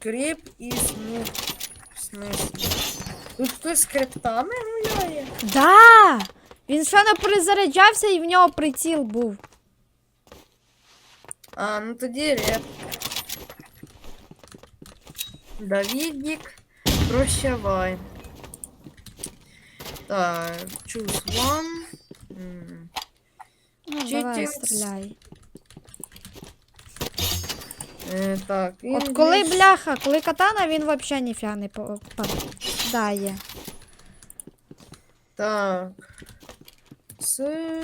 скрип і смуг. В смислі? Тут хтось скриптами гуляє? Да! Він ще не перезаряджався і в нього приціл був. А, ну тоді реп. Давідік, прощавай. Так, choose one. М, Ну, Чи давай, ти- стріляй. Е, так, От коли English. бляха, коли катана, він взагалі ніфіга не попадає. Так. Це.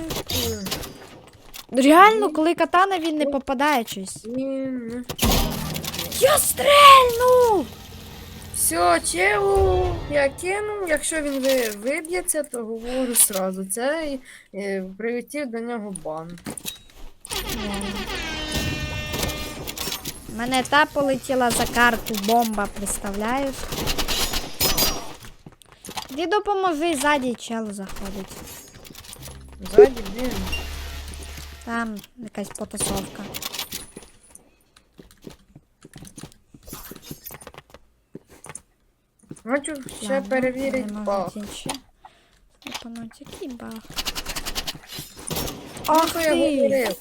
Реально, коли катана, він не попадає щось. Він. Я стрельнув! Все, челу я кинув. Якщо він ви, виб'ється, то говорю сразу. Це е, прилетів до нього бан. У мене та полетіла за карту бомба, представляєш? Іди допоможи, ззаді чел заходить. Ззаді, блін. Там якась потасовка. Хочу ще перевірити баг. інші. Який баг. Ах то я ти! говорив.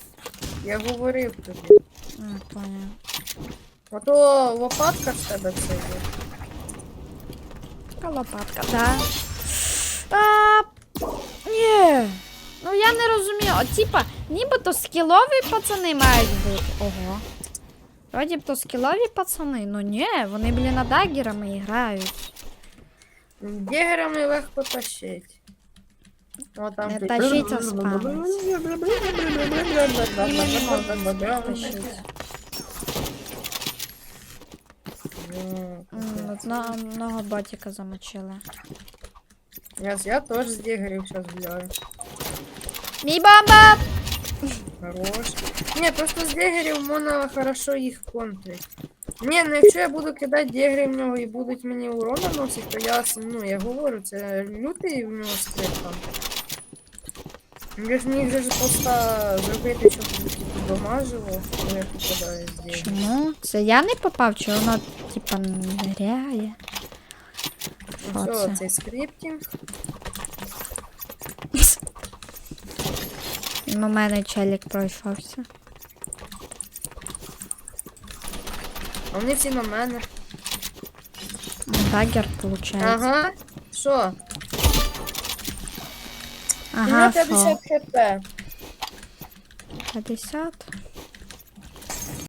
Я говорив тобі. А, понял. А то лопатка в тебе це є. Така лопатка, да. А, ні. Ну я не розумію. От, типа, нібито скілові пацани мають бути. Ого. Вроді б то скілові пацани. Ну ні, вони, блін, дагерами грають. Дігерами легко тащить. О, там Не тащить, а спамить. Іменно. Ну, М, Одного, одного ботика замочили. Я, я теж з дігерів зараз гуляю. Мій бомба! Хорош. Ні, просто з дігерів можна хорошо їх контрить. Ні, ну якщо я буду кидати дігери в нього і будуть мені урон наносити, то я, с- ну, я говорю, це лютий в нього скрипт там. Я ж міг же ж просто зробити, щоб коли я попадаю з дігерів. Чому? Це я не попав, чи воно, типа, ниряє? Що Все, це? цей скриптінг. У мене челік пройшовся. А вони всі на мене. Дагер, виходить. Ага. Що? Ага, У мене що? 50 хп. 50.